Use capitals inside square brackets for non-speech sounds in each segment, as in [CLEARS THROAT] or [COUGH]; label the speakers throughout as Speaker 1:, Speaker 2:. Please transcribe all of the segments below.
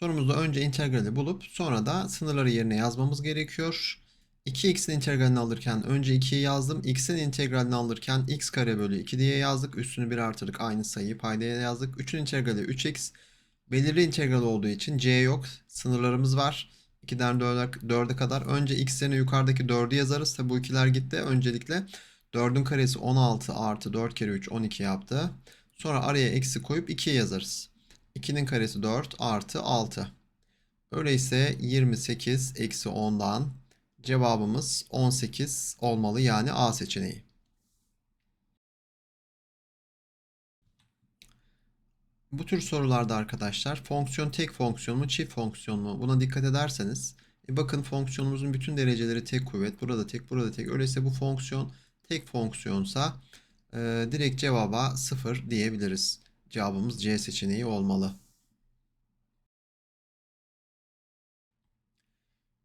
Speaker 1: Sorumuzda önce integrali bulup sonra da sınırları yerine yazmamız gerekiyor. 2x'in integralini alırken önce 2'yi yazdım. x'in integralini alırken x kare bölü 2 diye yazdık. Üstünü bir artırdık. Aynı sayıyı paydaya yazdık. 3'ün integrali 3x. Belirli integral olduğu için c yok. Sınırlarımız var. 2'den 4'e 4'e kadar. Önce x yerine yukarıdaki 4'ü yazarız. Tabi bu ikiler gitti. Öncelikle 4'ün karesi 16 artı 4 kere 3 12 yaptı. Sonra araya eksi koyup 2'yi yazarız. 2'nin karesi 4 artı 6. Öyleyse 28 eksi 10'dan cevabımız 18 olmalı yani A seçeneği. Bu tür sorularda arkadaşlar fonksiyon tek fonksiyon mu çift fonksiyon mu buna dikkat ederseniz e bakın fonksiyonumuzun bütün dereceleri tek kuvvet burada tek burada tek öyleyse bu fonksiyon tek fonksiyonsa e, direkt cevaba 0 diyebiliriz. Cevabımız C seçeneği olmalı.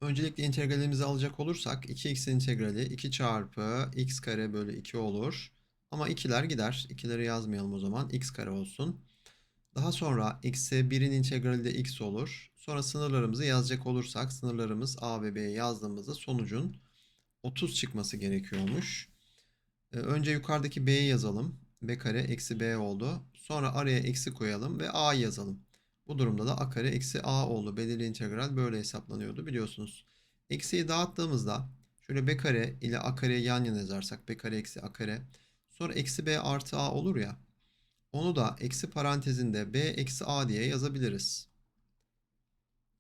Speaker 1: Öncelikle integralimizi alacak olursak 2x integrali 2 çarpı x kare bölü 2 olur. Ama ikiler gider. İkileri yazmayalım o zaman. x kare olsun. Daha sonra eksi 1'in integrali de x olur. Sonra sınırlarımızı yazacak olursak sınırlarımız a ve b yazdığımızda sonucun 30 çıkması gerekiyormuş. Ee, önce yukarıdaki b'yi yazalım. b kare eksi b oldu. Sonra araya eksi koyalım ve a yazalım. Bu durumda da a kare eksi a oldu. Belirli integral böyle hesaplanıyordu biliyorsunuz. Eksiyi dağıttığımızda şöyle b kare ile a kare yan yana yazarsak b kare eksi a kare. Sonra eksi b artı a olur ya. Onu da eksi parantezinde b eksi a diye yazabiliriz.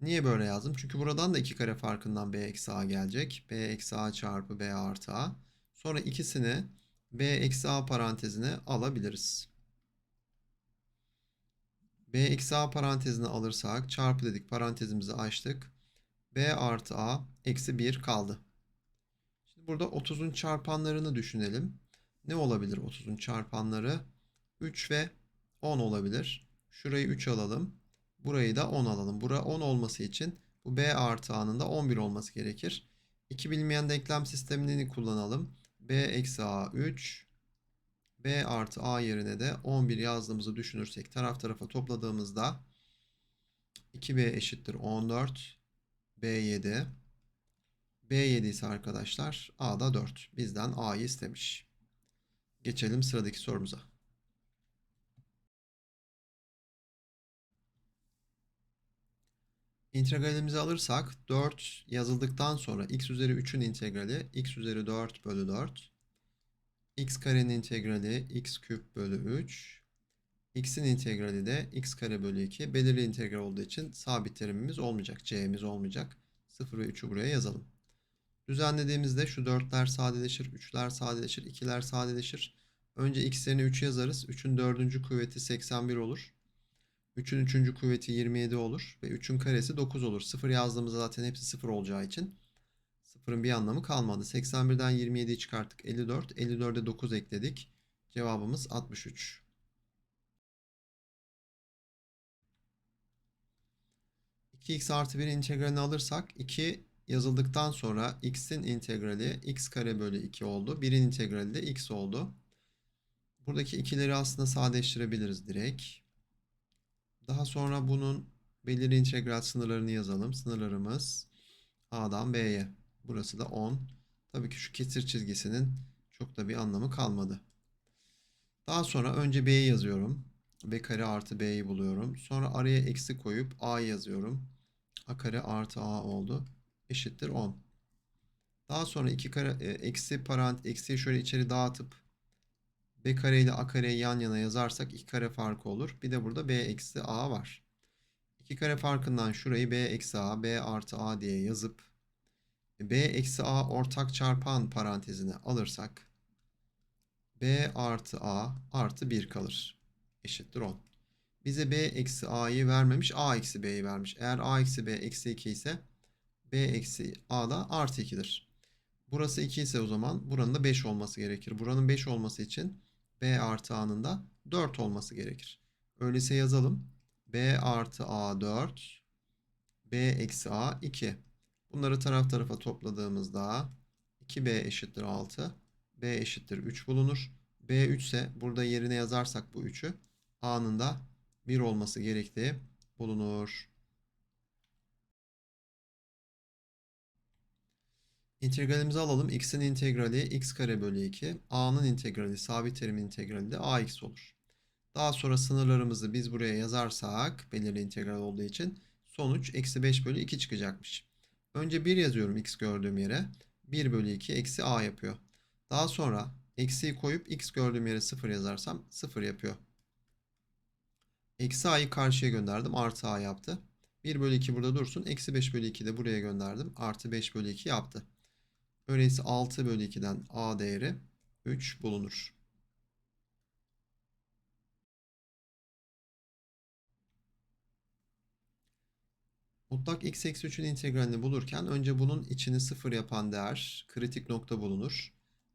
Speaker 1: Niye böyle yazdım? Çünkü buradan da iki kare farkından b eksi a gelecek. b eksi a çarpı b artı a. Sonra ikisini b eksi a parantezine alabiliriz. B eksi a parantezine alırsak çarpı dedik parantezimizi açtık. b artı a eksi 1 kaldı. Şimdi burada 30'un çarpanlarını düşünelim. Ne olabilir 30'un çarpanları? 3 ve 10 olabilir. Şurayı 3 alalım. Burayı da 10 alalım. Bura 10 olması için bu b artı a'nın da 11 olması gerekir. İki bilinmeyen denklem sistemini kullanalım. b eksi a 3 b artı a yerine de 11 yazdığımızı düşünürsek taraf tarafa topladığımızda 2b eşittir 14 b 7 b 7 ise arkadaşlar a da 4. Bizden a'yı istemiş. Geçelim sıradaki sorumuza. İntegralimizi alırsak 4 yazıldıktan sonra x üzeri 3'ün integrali x üzeri 4 bölü 4. x karenin integrali x küp bölü 3. x'in integrali de x kare bölü 2. Belirli integral olduğu için sabit terimimiz olmayacak. c'miz olmayacak. 0 ve 3'ü buraya yazalım. Düzenlediğimizde şu 4'ler sadeleşir, 3'ler sadeleşir, 2'ler sadeleşir. Önce x yerine 3 yazarız. 3'ün 4. kuvveti 81 olur. 3'ün 3. kuvveti 27 olur. Ve 3'ün karesi 9 olur. 0 yazdığımızda zaten hepsi 0 olacağı için 0'ın bir anlamı kalmadı. 81'den 27'yi çıkarttık. 54. 54'e 9 ekledik. Cevabımız 63. x artı 1'in integralini alırsak 2 yazıldıktan sonra x'in integrali x kare bölü 2 oldu. 1'in integrali de x oldu. Buradaki ikileri aslında sadeleştirebiliriz direkt. Daha sonra bunun belirli integral sınırlarını yazalım. Sınırlarımız A'dan B'ye. Burası da 10. Tabii ki şu kesir çizgisinin çok da bir anlamı kalmadı. Daha sonra önce B'yi yazıyorum. B kare artı B'yi buluyorum. Sonra araya eksi koyup A'yı yazıyorum. A kare artı A oldu. Eşittir 10. Daha sonra 2 kare e, eksi parant eksiyi şöyle içeri dağıtıp b kare ile a kareyi yan yana yazarsak 2 kare farkı olur. Bir de burada b eksi a var. 2 kare farkından şurayı b eksi a, b artı a diye yazıp b eksi a ortak çarpan parantezine alırsak b artı a artı 1 kalır. Eşittir 10. Bize b eksi a'yı vermemiş a eksi b'yi vermiş. Eğer a eksi b eksi 2 ise b eksi a da artı 2'dir. Burası 2 ise o zaman buranın da 5 olması gerekir. Buranın 5 olması için B artı A'nın da 4 olması gerekir. Öyleyse yazalım. B artı A 4. B eksi A 2. Bunları taraf tarafa topladığımızda 2b eşittir 6, b eşittir 3 bulunur. b 3 ise burada yerine yazarsak bu 3'ü a'nın da 1 olması gerektiği bulunur. İntegralimizi alalım. x'in integrali x kare bölü 2. a'nın integrali sabit terimin integrali de ax olur. Daha sonra sınırlarımızı biz buraya yazarsak belirli integral olduğu için sonuç eksi 5 bölü 2 çıkacakmış. Önce 1 yazıyorum x gördüğüm yere. 1 bölü 2 eksi a yapıyor. Daha sonra eksiyi koyup x gördüğüm yere 0 yazarsam 0 yapıyor. Eksi a'yı karşıya gönderdim. Artı a yaptı. 1 bölü 2 burada dursun. Eksi 5 bölü 2 de buraya gönderdim. Artı 5 bölü 2 yaptı. Öyleyse 6 bölü 2'den a değeri 3 bulunur. Mutlak x eksi 3'ün integralini bulurken önce bunun içini 0 yapan değer kritik nokta bulunur.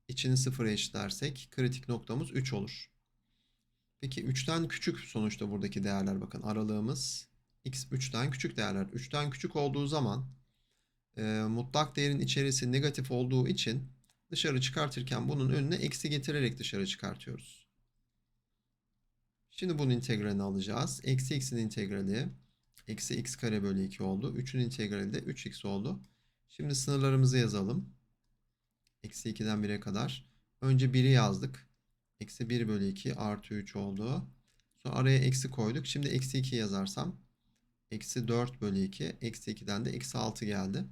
Speaker 1: İçini 0'a eşitlersek kritik noktamız 3 olur. Peki 3'ten küçük sonuçta buradaki değerler bakın aralığımız x 3'ten küçük değerler. 3'ten küçük olduğu zaman e, mutlak değerin içerisi negatif olduğu için dışarı çıkartırken bunun önüne eksi getirerek dışarı çıkartıyoruz. Şimdi bunun integralini alacağız. Eksi x'in integrali eksi x kare bölü 2 oldu. 3'ün integrali de 3x oldu. Şimdi sınırlarımızı yazalım. Eksi 2'den 1'e kadar. Önce 1'i yazdık. Eksi 1 bölü 2 artı 3 oldu. Sonra araya eksi koyduk. Şimdi eksi 2 yazarsam eksi 4 bölü 2 eksi 2'den de eksi 6 geldi.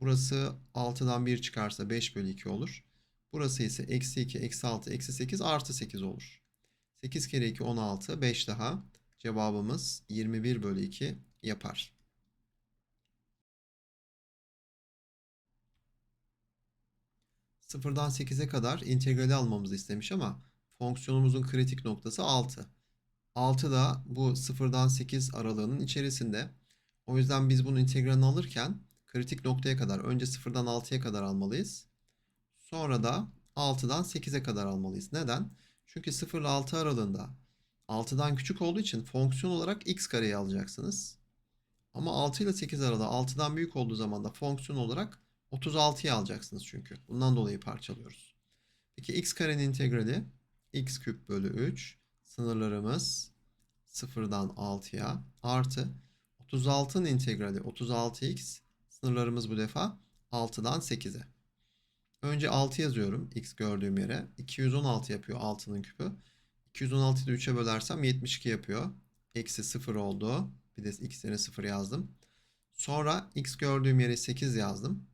Speaker 1: Burası 6'dan 1 çıkarsa 5 bölü 2 olur. Burası ise eksi 2 eksi 6 eksi 8 artı 8 olur. 8 kere 2 16 5 daha. Cevabımız 21 bölü 2 yapar. Sıfırdan 8'e kadar integrali almamızı istemiş ama fonksiyonumuzun kritik noktası 6. 6 da bu sıfırdan 8 aralığının içerisinde. O yüzden biz bunun integralini alırken kritik noktaya kadar önce sıfırdan 6'ya kadar almalıyız. Sonra da 6'dan 8'e kadar almalıyız. Neden? Çünkü 0 ile 6 aralığında 6'dan küçük olduğu için fonksiyon olarak x kareyi alacaksınız. Ama 6 ile 8 arada 6'dan büyük olduğu zaman da fonksiyon olarak 36'yı alacaksınız çünkü. Bundan dolayı parçalıyoruz. Peki x karenin integrali x küp bölü 3 sınırlarımız 0'dan 6'ya artı 36'nın integrali 36x sınırlarımız bu defa 6'dan 8'e. Önce 6 yazıyorum x gördüğüm yere. 216 yapıyor 6'nın küpü. 216'yı da 3'e bölersem 72 yapıyor. Eksi 0 oldu. Bir de x yerine 0 yazdım. Sonra x gördüğüm yere 8 yazdım.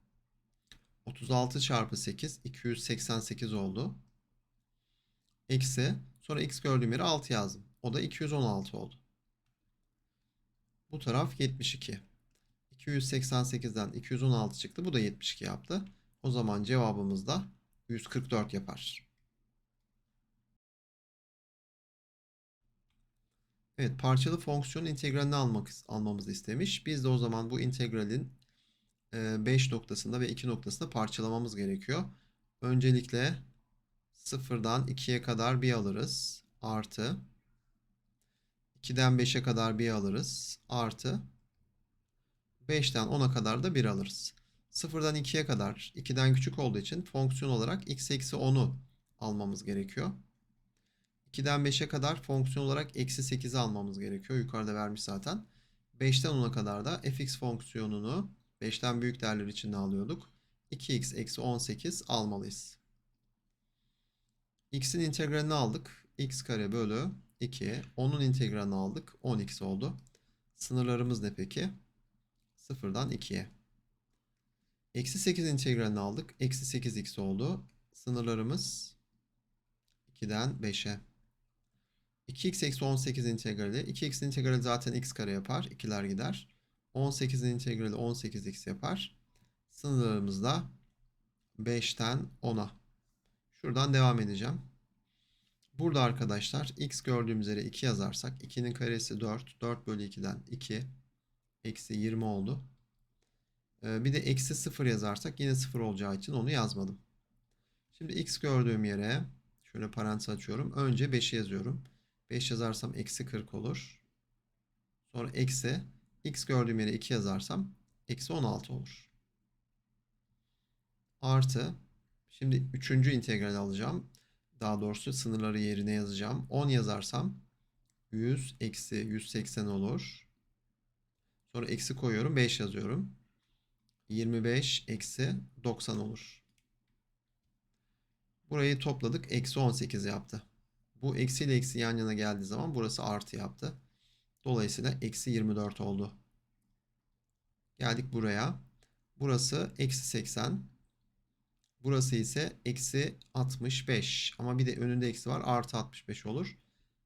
Speaker 1: 36 çarpı 8 288 oldu. Eksi sonra x gördüğüm yere 6 yazdım. O da 216 oldu. Bu taraf 72. 288'den 216 çıktı. Bu da 72 yaptı. O zaman cevabımız da 144 yapar. Evet, parçalı fonksiyon integralini almak almamızı istemiş. Biz de o zaman bu integralin 5 noktasında ve 2 noktasında parçalamamız gerekiyor. Öncelikle 0'dan 2'ye kadar bir alırız. Artı 2'den 5'e kadar bir alırız. Artı 5'ten 10'a kadar da 1 alırız. 0'dan 2'ye kadar 2'den küçük olduğu için fonksiyon olarak x eksi 10'u almamız gerekiyor. 2'den 5'e kadar fonksiyon olarak eksi 8'i almamız gerekiyor. Yukarıda vermiş zaten. 5'ten 10'a kadar da fx fonksiyonunu 5'ten büyük değerler için de alıyorduk. 2x eksi 18 almalıyız. x'in integralini aldık. x kare bölü 2. 10'un integralini aldık. 10x oldu. Sınırlarımız ne peki? 0'dan 2'ye. Eksi 8 integralini aldık. Eksi 8x oldu. Sınırlarımız 2'den 5'e. 2x eksi 18 integrali. 2x integrali zaten x kare yapar. 2'ler gider. 18'in integrali 18x yapar. Sınırlarımız da 5'ten 10'a. Şuradan devam edeceğim. Burada arkadaşlar x gördüğümüz yere 2 yazarsak 2'nin karesi 4. 4 bölü 2'den 2. Eksi 20 oldu. Ee, bir de eksi 0 yazarsak yine 0 olacağı için onu yazmadım. Şimdi x gördüğüm yere şöyle parantez açıyorum. Önce 5'i yazıyorum. 5 yazarsam eksi 40 olur. Sonra eksi x gördüğüm yere 2 yazarsam eksi 16 olur. Artı şimdi üçüncü integral alacağım. Daha doğrusu sınırları yerine yazacağım. 10 yazarsam 100 eksi 180 olur. Sonra eksi koyuyorum. 5 yazıyorum. 25 eksi 90 olur. Burayı topladık. Eksi 18 yaptı. Bu eksi ile eksi yan yana geldiği zaman burası artı yaptı. Dolayısıyla eksi 24 oldu. Geldik buraya. Burası eksi 80. Burası ise eksi 65. Ama bir de önünde eksi var. Artı 65 olur.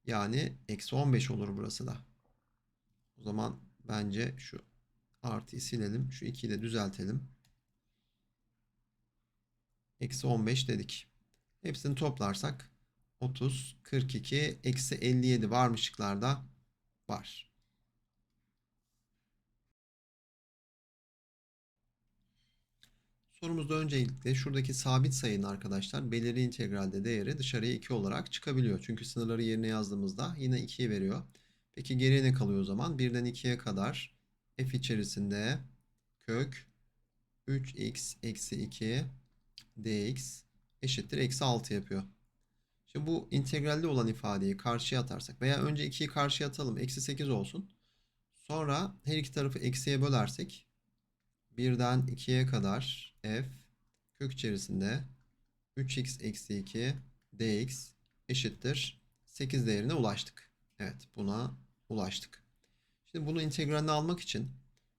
Speaker 1: Yani eksi 15 olur burası da. O zaman bence şu artıyı silelim. Şu 2'yi de düzeltelim. Eksi 15 dedik. Hepsini toplarsak 30, 42, eksi 57 var mı şıklarda? Var. Sorumuzda öncelikle şuradaki sabit sayının arkadaşlar belirli integralde değeri dışarıya 2 olarak çıkabiliyor. Çünkü sınırları yerine yazdığımızda yine 2'yi veriyor. Peki geriye ne kalıyor o zaman? 1'den 2'ye kadar f içerisinde kök 3x eksi 2 dx eşittir eksi 6 yapıyor. Şimdi bu integralde olan ifadeyi karşıya atarsak veya önce 2'yi karşıya atalım. Eksi 8 olsun. Sonra her iki tarafı eksiye bölersek 1'den 2'ye kadar f kök içerisinde 3x eksi 2 dx eşittir 8 değerine ulaştık. Evet buna ulaştık. Şimdi bunu integralini almak için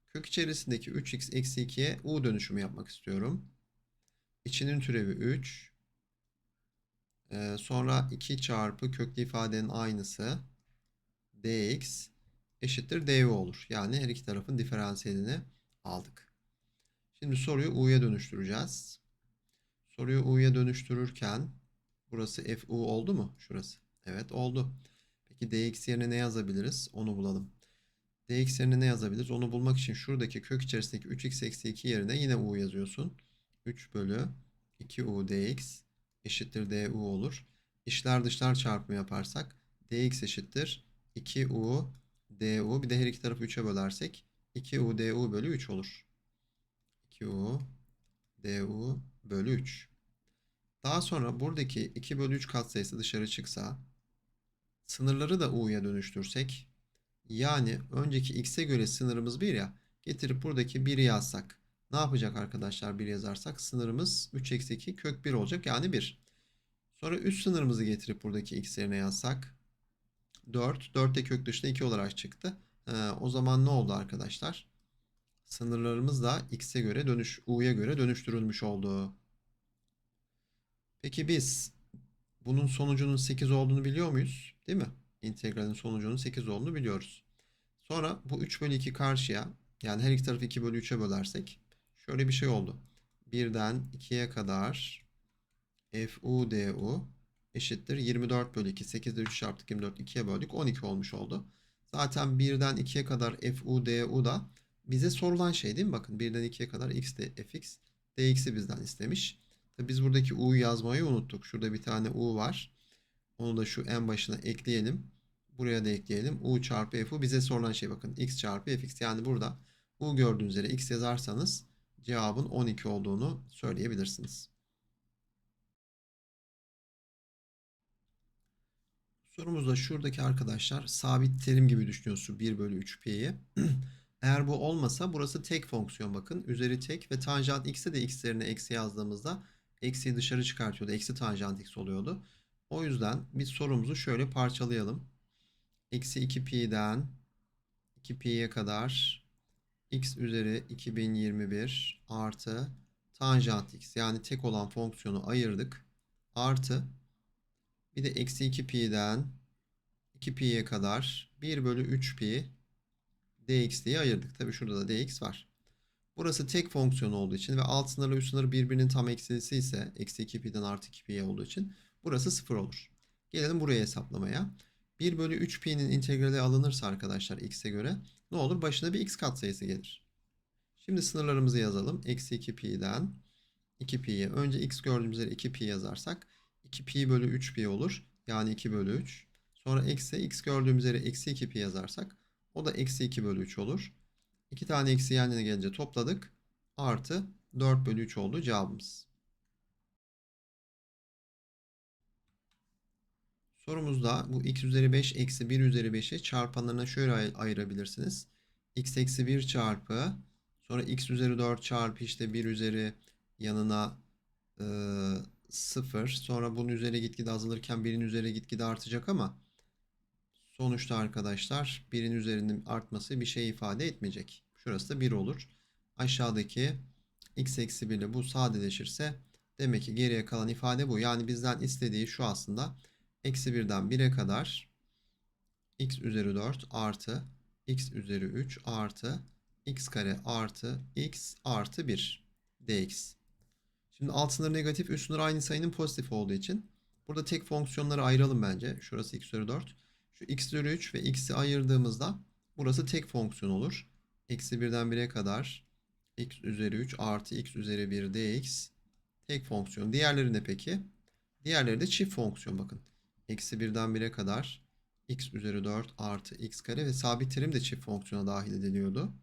Speaker 1: kök içerisindeki 3x eksi 2'ye u dönüşümü yapmak istiyorum. İçinin türevi 3. Ee, sonra 2 çarpı köklü ifadenin aynısı dx eşittir du olur. Yani her iki tarafın diferansiyelini aldık. Şimdi soruyu u'ya dönüştüreceğiz. Soruyu u'ya dönüştürürken burası fu oldu mu? Şurası. Evet oldu. Peki dx yerine ne yazabiliriz? Onu bulalım. dx yerine ne yazabiliriz? Onu bulmak için şuradaki kök içerisindeki 3x eksi 2 yerine yine u yazıyorsun. 3 bölü 2u dx eşittir du olur. İşler dışlar çarpımı yaparsak dx eşittir 2u du. Bir de her iki tarafı 3'e bölersek 2u du bölü 3 olur. 2u du bölü 3. Daha sonra buradaki 2 bölü 3 katsayısı dışarı çıksa sınırları da u'ya dönüştürsek yani önceki x'e göre sınırımız 1 ya getirip buradaki 1'i yazsak ne yapacak arkadaşlar 1 yazarsak sınırımız 3 eksi 2 kök 1 olacak yani 1. Sonra üst sınırımızı getirip buradaki x yerine yazsak 4. 4 de kök dışında 2 olarak çıktı. Ee, o zaman ne oldu arkadaşlar? Sınırlarımız da x'e göre dönüş u'ya göre dönüştürülmüş oldu. Peki biz bunun sonucunun 8 olduğunu biliyor muyuz? Değil mi? İntegralin sonucunun 8 olduğunu biliyoruz. Sonra bu 3 bölü 2 karşıya yani her iki tarafı 2 bölü 3'e bölersek şöyle bir şey oldu. 1'den 2'ye kadar fu du eşittir 24 bölü 2. 8'de 3 çarptık 24 2'ye böldük 12 olmuş oldu. Zaten 1'den 2'ye kadar fu du da bize sorulan şey değil mi? Bakın 1'den 2'ye kadar x de fx dx'i bizden istemiş. Tabi biz buradaki u'yu yazmayı unuttuk. Şurada bir tane u var. Onu da şu en başına ekleyelim. Buraya da ekleyelim. u çarpı f'u bize sorulan şey bakın. x çarpı fx. Yani burada u gördüğünüz üzere x yazarsanız cevabın 12 olduğunu söyleyebilirsiniz. Sorumuzda şuradaki arkadaşlar sabit terim gibi düşünüyorsun 1 bölü 3 pi'yi. [CLEARS THROAT] Eğer bu olmasa burası tek fonksiyon bakın. Üzeri tek ve tanjant x'e de x yerine eksi yazdığımızda eksiyi dışarı çıkartıyordu. Eksi tanjant x oluyordu. O yüzden biz sorumuzu şöyle parçalayalım. Eksi 2 pi'den 2 pi'ye kadar x üzeri 2021 artı tanjant x yani tek olan fonksiyonu ayırdık. Artı bir de eksi 2 pi'den 2 pi'ye kadar 1 bölü 3 pi dx diye ayırdık. Tabi şurada da dx var. Burası tek fonksiyon olduğu için ve alt sınırla üst sınır birbirinin tam eksilisi ise eksi 2 pi'den artı 2 pi olduğu için burası 0 olur. Gelelim buraya hesaplamaya. 1 bölü 3 pi'nin integrali alınırsa arkadaşlar x'e göre ne olur? Başına bir x katsayısı gelir. Şimdi sınırlarımızı yazalım. Eksi 2 pi'den 2 pi'ye. Önce x gördüğümüz yere 2 pi yazarsak 2 pi bölü 3 pi olur. Yani 2 bölü 3. Sonra eksi x gördüğümüz yere eksi 2 pi yazarsak o da eksi 2 bölü 3 olur. 2 tane eksi yan yana gelince topladık. Artı 4 bölü 3 oldu cevabımız. Sorumuzda bu x üzeri 5 eksi 1 üzeri 5'i çarpanlarına şöyle ay ayırabilirsiniz. x eksi 1 çarpı Sonra x üzeri 4 çarpı işte 1 üzeri yanına e, 0. Sonra bunun üzeri gitgide azalırken 1'in üzeri gitgide artacak ama sonuçta arkadaşlar 1'in üzerinin artması bir şey ifade etmeyecek. Şurası da 1 olur. Aşağıdaki x eksi 1 ile bu sadeleşirse demek ki geriye kalan ifade bu. Yani bizden istediği şu aslında eksi 1'den 1'e kadar x üzeri 4 artı x üzeri 3 artı x kare artı x artı 1 dx. Şimdi alt sınır negatif, üst sınır aynı sayının pozitif olduğu için burada tek fonksiyonları ayıralım bence. Şurası x üzeri 4. Şu x üzeri 3 ve x'i ayırdığımızda burası tek fonksiyon olur. Eksi 1'den 1'e kadar x üzeri 3 artı x üzeri 1 dx tek fonksiyon. Diğerleri ne peki? Diğerleri de çift fonksiyon bakın. Eksi 1'den 1'e kadar x üzeri 4 artı x kare ve sabit terim de çift fonksiyona dahil ediliyordu.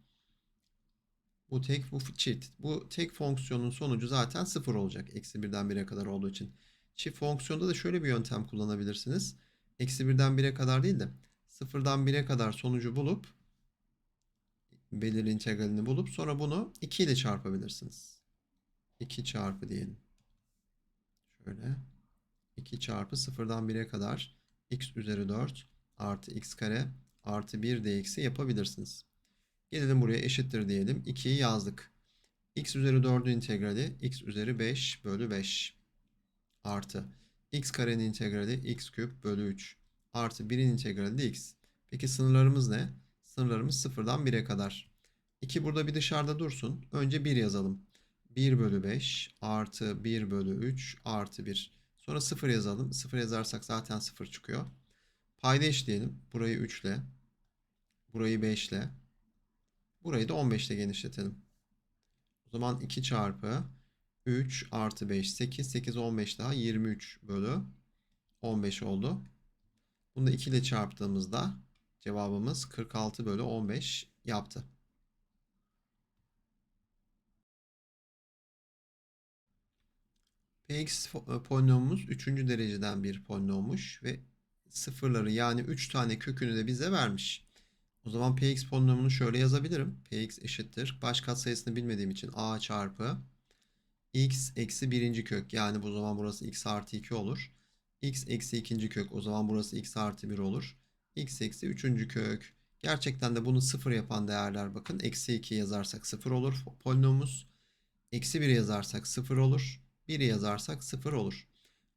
Speaker 1: Bu tek bu çift. Bu tek fonksiyonun sonucu zaten sıfır olacak. Eksi 1'den 1'e kadar olduğu için. Çift fonksiyonda da şöyle bir yöntem kullanabilirsiniz. Eksi 1'den 1'e kadar değil de sıfırdan 1'e kadar sonucu bulup belirli integralini bulup sonra bunu 2 ile çarpabilirsiniz. 2 çarpı diyelim. Şöyle. 2 çarpı sıfırdan 1'e kadar x üzeri 4 artı x kare artı 1 dx'i yapabilirsiniz. Gelelim buraya eşittir diyelim. 2'yi yazdık. x üzeri 4'ün integrali x üzeri 5 bölü 5 artı x karenin integrali x küp bölü 3 artı 1'in integrali de x. Peki sınırlarımız ne? Sınırlarımız sıfırdan 1'e kadar. 2 burada bir dışarıda dursun. Önce 1 yazalım. 1 bölü 5 artı 1 bölü 3 artı 1. Sonra 0 yazalım. 0 yazarsak zaten 0 çıkıyor. Payda eşleyelim. Burayı 3 ile. Burayı 5 ile. Burayı da 15 ile genişletelim. O zaman 2 çarpı 3 artı 5 8. 8 15 daha 23 bölü 15 oldu. Bunu da 2 ile çarptığımızda cevabımız 46 bölü 15 yaptı. Px fo- polinomumuz 3. dereceden bir polinommuş ve sıfırları yani 3 tane kökünü de bize vermiş. O zaman Px polinomunu şöyle yazabilirim. Px eşittir. Baş katsayısını bilmediğim için a çarpı x eksi birinci kök. Yani bu zaman burası x artı 2 olur. x eksi ikinci kök. O zaman burası x artı 1 olur. x eksi üçüncü kök. Gerçekten de bunu sıfır yapan değerler bakın. Eksi 2 yazarsak sıfır olur polinomumuz. Eksi 1 yazarsak sıfır olur. 1 yazarsak sıfır olur.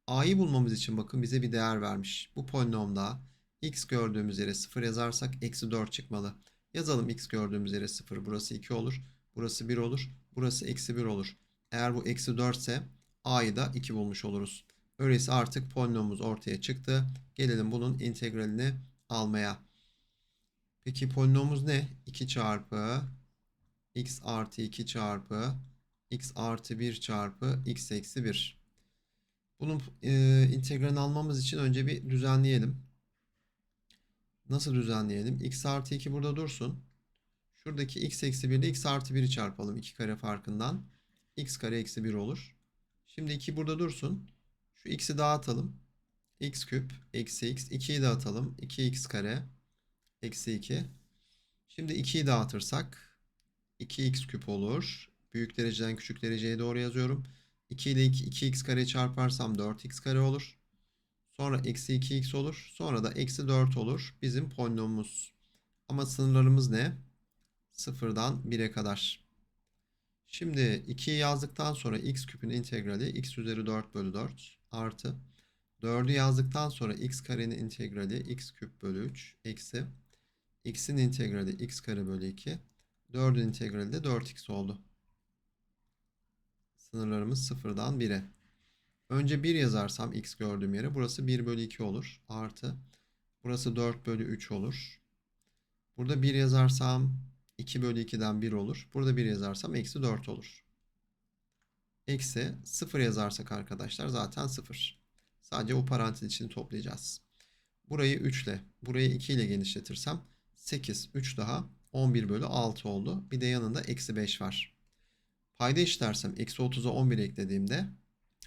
Speaker 1: a'yı bulmamız için bakın bize bir değer vermiş. Bu polinomda x gördüğümüz yere 0 yazarsak eksi 4 çıkmalı. Yazalım x gördüğümüz yere 0. Burası 2 olur. Burası 1 olur. Burası eksi 1 olur. Eğer bu eksi 4 ise a'yı da 2 bulmuş oluruz. Öyleyse artık polinomumuz ortaya çıktı. Gelelim bunun integralini almaya. Peki polinomumuz ne? 2 çarpı x artı 2 çarpı x artı 1 çarpı x eksi 1. Bunun e, integralini almamız için önce bir düzenleyelim. Nasıl düzenleyelim? x artı 2 burada dursun. Şuradaki x eksi 1 ile x artı 1'i çarpalım. 2 kare farkından. x kare eksi 1 olur. Şimdi 2 burada dursun. Şu x'i dağıtalım. x küp eksi x. 2'yi dağıtalım. 2x kare eksi 2. Şimdi 2'yi dağıtırsak 2x küp olur. Büyük dereceden küçük dereceye doğru yazıyorum. 2 ile 2, 2x kare çarparsam 4x kare olur. Sonra eksi 2x olur. Sonra da eksi 4 olur. Bizim polinomumuz. Ama sınırlarımız ne? Sıfırdan 1'e kadar. Şimdi 2'yi yazdıktan sonra x küpün integrali x üzeri 4 bölü 4 artı 4'ü yazdıktan sonra x karenin integrali x küp bölü 3 eksi x'in integrali x kare bölü 2 4'ün integrali de 4x oldu. Sınırlarımız sıfırdan 1'e. Önce 1 yazarsam x gördüğüm yere burası 1 bölü 2 olur. Artı burası 4 bölü 3 olur. Burada 1 yazarsam 2 bölü 2'den 1 olur. Burada 1 yazarsam eksi 4 olur. Eksi 0 yazarsak arkadaşlar zaten 0. Sadece o parantez içini toplayacağız. Burayı 3 ile burayı 2 ile genişletirsem 8 3 daha 11 bölü 6 oldu. Bir de yanında eksi 5 var. Payda eşitlersem eksi 30'a 11 eklediğimde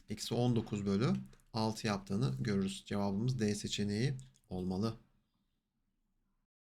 Speaker 1: eksi 19 bölü 6 yaptığını görürüz. Cevabımız D seçeneği olmalı.